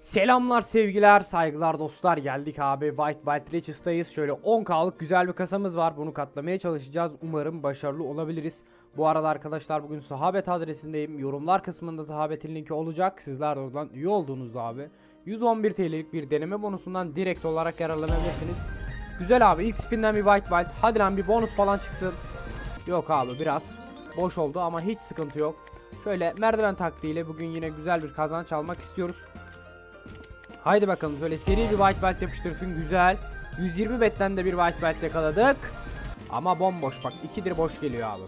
Selamlar sevgiler saygılar dostlar. Geldik abi. White White Richers'tayız. Şöyle 10k'lık güzel bir kasamız var. Bunu katlamaya çalışacağız. Umarım başarılı olabiliriz. Bu arada arkadaşlar bugün sahabet adresindeyim. Yorumlar kısmında sahabetin linki olacak. Sizler de oradan üye olduğunuzda abi 111 TL'lik bir deneme bonusundan direkt olarak yararlanabilirsiniz. Güzel abi ilk spinden bir White White hadi lan bir bonus falan çıksın. Yok abi biraz boş oldu ama hiç sıkıntı yok. Şöyle merdiven taktiğiyle bugün yine güzel bir kazanç almak istiyoruz Haydi bakalım şöyle seri bir white belt yapıştırsın güzel. 120 betten de bir white belt yakaladık. Ama bomboş bak ikidir boş geliyor abi.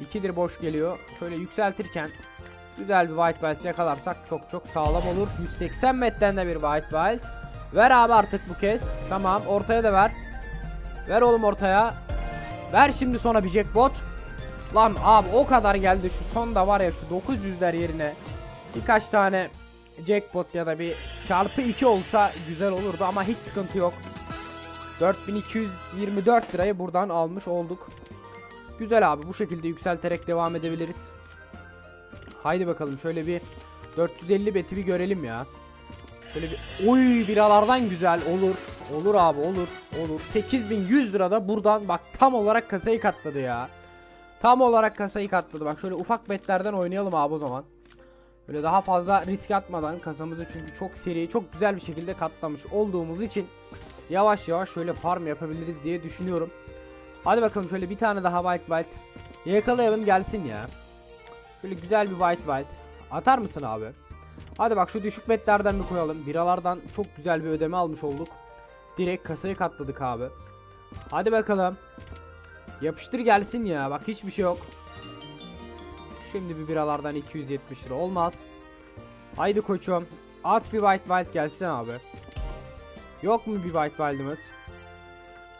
İkidir boş geliyor. Şöyle yükseltirken güzel bir white belt yakalarsak çok çok sağlam olur. 180 metten de bir white belt. Ver abi artık bu kez. Tamam ortaya da ver. Ver oğlum ortaya. Ver şimdi sonra bir jackpot. Lan abi o kadar geldi şu son da var ya şu 900'ler yerine birkaç tane jackpot ya da bir çarpı 2 olsa güzel olurdu ama hiç sıkıntı yok. 4224 lirayı buradan almış olduk. Güzel abi bu şekilde yükselterek devam edebiliriz. Haydi bakalım şöyle bir 450 beti bir görelim ya. Şöyle bir oy biralardan güzel olur. Olur abi olur. Olur. 8100 lirada buradan bak tam olarak kasayı katladı ya. Tam olarak kasayı katladı. Bak şöyle ufak betlerden oynayalım abi o zaman. Böyle daha fazla risk atmadan kasamızı çünkü çok seri, çok güzel bir şekilde katlamış olduğumuz için yavaş yavaş şöyle farm yapabiliriz diye düşünüyorum. Hadi bakalım şöyle bir tane daha white white yakalayalım gelsin ya. Şöyle güzel bir white white atar mısın abi? Hadi bak şu düşük betlerden bir koyalım. Biralardan çok güzel bir ödeme almış olduk. Direkt kasayı katladık abi. Hadi bakalım. Yapıştır gelsin ya. Bak hiçbir şey yok. Şimdi bir biralardan 270 lira olmaz. Haydi koçum. At bir white white gelsin abi. Yok mu bir white wild'ımız?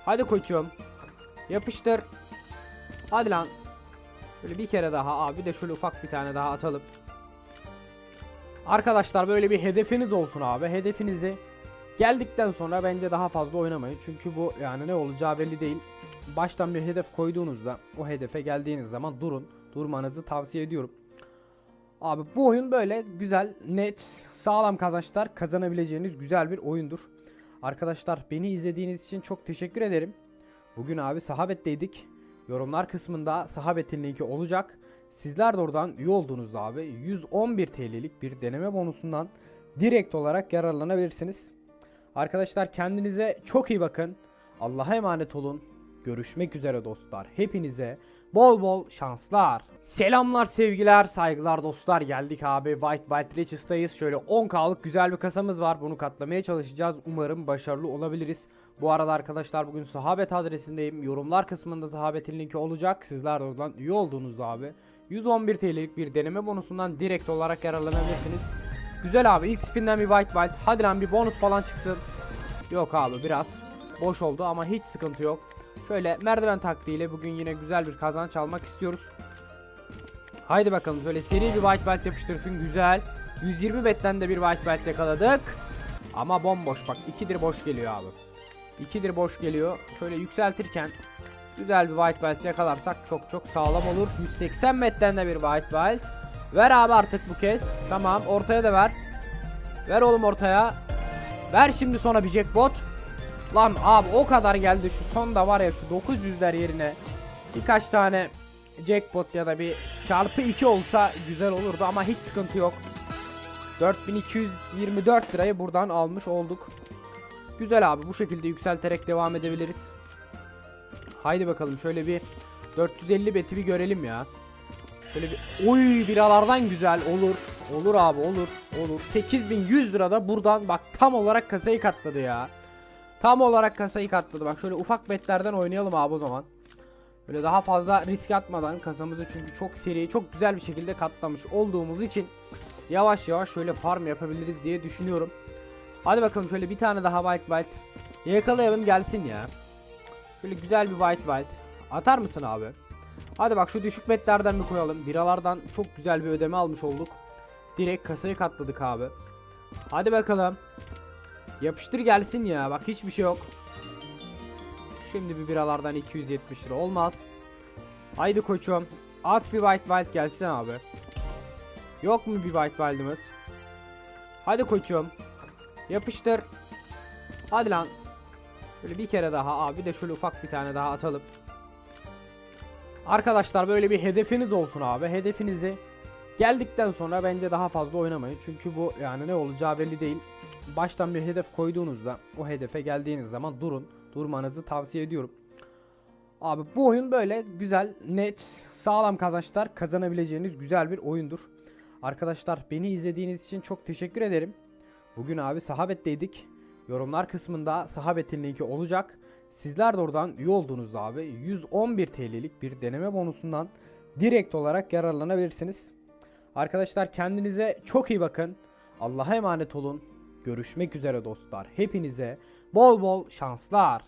Hadi koçum. Yapıştır. Hadi lan. Böyle bir kere daha abi de şöyle ufak bir tane daha atalım. Arkadaşlar böyle bir hedefiniz olsun abi. Hedefinizi geldikten sonra bence daha fazla oynamayın. Çünkü bu yani ne olacağı belli değil. Baştan bir hedef koyduğunuzda o hedefe geldiğiniz zaman durun. Durmanızı tavsiye ediyorum. Abi bu oyun böyle güzel, net, sağlam kazançlar kazanabileceğiniz güzel bir oyundur. Arkadaşlar beni izlediğiniz için çok teşekkür ederim. Bugün abi sahabetteydik. Yorumlar kısmında sahabetin linki olacak. Sizler de oradan üye olduğunuzda abi 111 TL'lik bir deneme bonusundan direkt olarak yararlanabilirsiniz. Arkadaşlar kendinize çok iyi bakın. Allah'a emanet olun. Görüşmek üzere dostlar. Hepinize bol bol şanslar. Selamlar sevgiler saygılar dostlar geldik abi White White Richers'tayız. Şöyle 10k'lık güzel bir kasamız var bunu katlamaya çalışacağız. Umarım başarılı olabiliriz. Bu arada arkadaşlar bugün sahabet adresindeyim. Yorumlar kısmında sahabetin linki olacak. Sizler de oradan üye olduğunuzda abi 111 TL'lik bir deneme bonusundan direkt olarak yararlanabilirsiniz. Güzel abi ilk spinden bir White White. Hadi lan bir bonus falan çıksın. Yok abi biraz boş oldu ama hiç sıkıntı yok. Şöyle merdiven taktiğiyle bugün yine güzel bir kazanç almak istiyoruz. Haydi bakalım şöyle seri bir white belt yapıştırsın güzel. 120 betten de bir white belt yakaladık. Ama bomboş bak ikidir boş geliyor abi. İkidir boş geliyor. Şöyle yükseltirken güzel bir white belt yakalarsak çok çok sağlam olur. 180 metten de bir white belt. Ver abi artık bu kez. Tamam ortaya da ver. Ver oğlum ortaya. Ver şimdi sonra bir jackpot. Lan abi o kadar geldi şu son da var ya şu 900'ler yerine birkaç tane jackpot ya da bir çarpı 2 olsa güzel olurdu ama hiç sıkıntı yok. 4224 lirayı buradan almış olduk. Güzel abi bu şekilde yükselterek devam edebiliriz. Haydi bakalım şöyle bir 450 beti bir görelim ya. Şöyle bir oy biralardan güzel olur. Olur abi olur. Olur. 8100 lirada buradan bak tam olarak kasayı katladı ya. Tam olarak kasayı katladı. Bak şöyle ufak betlerden oynayalım abi o zaman. Böyle daha fazla risk atmadan kasamızı çünkü çok seri, çok güzel bir şekilde katlamış olduğumuz için yavaş yavaş şöyle farm yapabiliriz diye düşünüyorum. Hadi bakalım şöyle bir tane daha white white yakalayalım gelsin ya. Şöyle güzel bir white white atar mısın abi? Hadi bak şu düşük betlerden bir koyalım. Biralardan çok güzel bir ödeme almış olduk. Direkt kasayı katladık abi. Hadi bakalım. Yapıştır gelsin ya. Bak hiçbir şey yok. Şimdi bir biralardan 270 lira olmaz. Haydi koçum. At bir white wild gelsin abi. Yok mu bir white wild'ımız? Hadi koçum. Yapıştır. Hadi lan. Böyle bir kere daha abi de şöyle ufak bir tane daha atalım. Arkadaşlar böyle bir hedefiniz olsun abi. Hedefinizi geldikten sonra bence daha fazla oynamayın. Çünkü bu yani ne olacağı belli değil. Baştan bir hedef koyduğunuzda o hedefe geldiğiniz zaman durun. Durmanızı tavsiye ediyorum. Abi bu oyun böyle güzel, net, sağlam kazançlar kazanabileceğiniz güzel bir oyundur. Arkadaşlar beni izlediğiniz için çok teşekkür ederim. Bugün abi sahabetteydik. Yorumlar kısmında sahabetin linki olacak. Sizler de oradan üye olduğunuzda abi 111 TL'lik bir deneme bonusundan direkt olarak yararlanabilirsiniz. Arkadaşlar kendinize çok iyi bakın. Allah'a emanet olun. Görüşmek üzere dostlar. Hepinize bol bol şanslar.